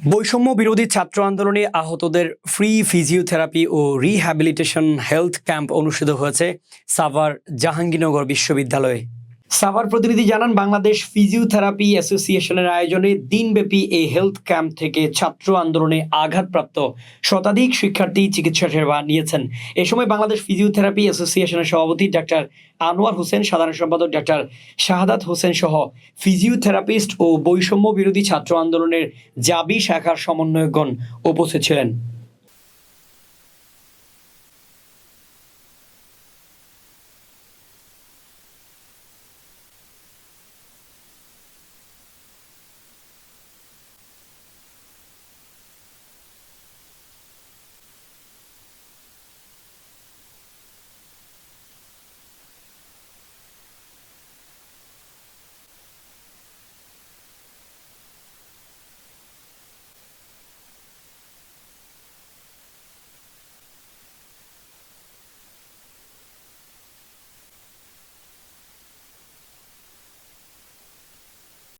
বৈষম্য বিরোধী ছাত্র আন্দোলনে আহতদের ফ্রি ফিজিওথেরাপি ও রিহ্যাবিলিটেশন হেলথ ক্যাম্প অনুষ্ঠিত হয়েছে সাভার জাহাঙ্গীরনগর বিশ্ববিদ্যালয়ে। সাভার প্রতিনিধি জানান, বাংলাদেশ ফিজিওথেরাপি অ্যাসোসিয়েশনের আয়োজনে দিনব্যাপী এই হেলথ ক্যাম্প থেকে ছাত্র আন্দোলনে আঘাতপ্রাপ্ত শতাধিক শিক্ষার্থী চিকিৎসা সেবা নিয়েছেন। এ সময় বাংলাদেশ ফিজিওথেরাপি অ্যাসোসিয়েশনের সভাপতি ডাক্তার আনোয়ার হোসেন, সাধারণ সম্পাদক ডাক্তার শাহাদাত হোসেন সহ ফিজিওথেরাপিস্ট ও বৈষম্য বিরোধী ছাত্র আন্দোলনের জাবি শাখার সমন্বয়কগণ উপস্থিত ছিলেন।